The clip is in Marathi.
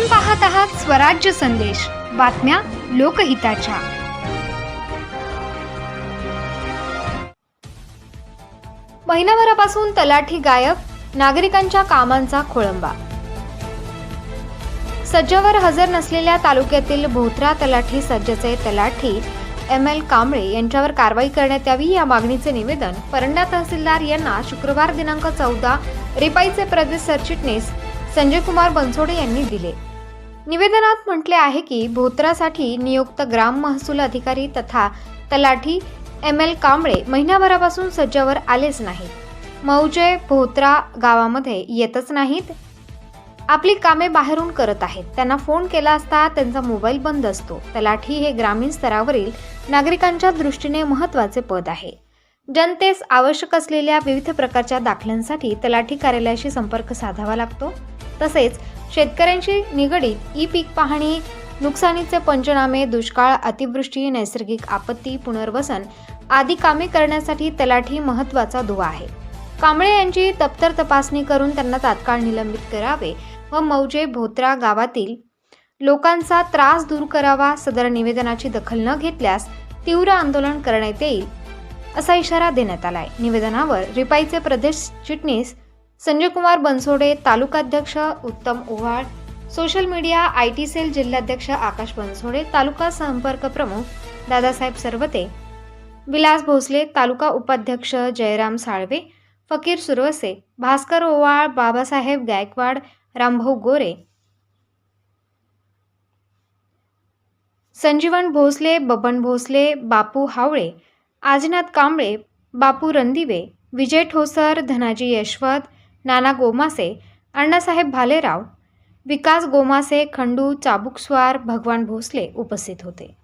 आपण पाहत आहात स्वराज्य संदेश. बातम्या लोकहिताच्या. महिनाभरापासून तलाठी गायब नागरिकांच्या कामांचा खोळंबा. सज्जावर हजर नसलेल्या तालुक्यातील भोथरा तलाठी सज्जचे तलाठी एम एल कांबळे यांच्यावर कारवाई करण्यात यावी या मागणीचे निवेदन परंडा तहसीलदार यांना शुक्रवार दिनांक चौदा रिपाईचे प्रदेश सरचिटणीस संजय कुमार बनसोडे यांनी दिले. निवेदनात म्हटले आहे की भोत्रासाठी नियुक्त ग्राम महसूल अधिकारी तथा तलाठी एम एल कांबळे महिनाभरापासून सज्जावर आलेच नाहीत. मौजे भोत्रा गावामध्ये येतच नाहीत. आपली कामे बाहेरून करत आहेत. त्यांना फोन केला असता त्यांचा मोबाईल बंद असतो. तलाठी हे ग्रामीण स्तरावरील नागरिकांच्या दृष्टीने महत्त्वाचे पद आहे. जनतेस आवश्यक असलेल्या विविध प्रकारच्या दाखल्यांसाठी तलाठी कार्यालयाशी संपर्क साधावा लागतो. तसेच शेतकऱ्यांशी निगडीत ई पीक पाहणी नुकसानीचे पंचनामे दुष्काळ अतिवृष्टी नैसर्गिक आपत्ती पुनर्वसन आदी कामे करण्यासाठी तलाठी महत्त्वाचा दुवा आहे. कांबळे यांची तप्तर तपासणी करून त्यांना तात्काळ निलंबित करावे व मौजे भोत्रा गावातील लोकांचा त्रास दूर करावा सदर निवेदनाची दखल न घेतल्यास तीव्र आंदोलन करण्यात येईल असा इशारा देण्यात आलाय. निवेदनावर रिपाईचे प्रदेश चिटणीस संजय कुमार बनसोडे तालुकाध्यक्ष Uttam Owhal social media I T cell जिल्हाध्यक्ष आकाश बनसोडे तालुका संपर्क प्रमुख दादासाहेब सरवते विलास भोसले तालुका उपाध्यक्ष जयराम साळवे फकीर सुरवसे भास्कर ओवाळ बाबासाहेब गायकवाड रामभाऊ गोरे. संजीवन भोसले बबन भोसले बापू हावळे आजनाथ कांबळे बापू रणदिवे विजय ठोसर धनाजी यशवत नाना गोमासे अण्णासाहेब भालेराव विकास गोमासे खंडू चाबुकस्वार भगवान भोसले उपस्थित होते.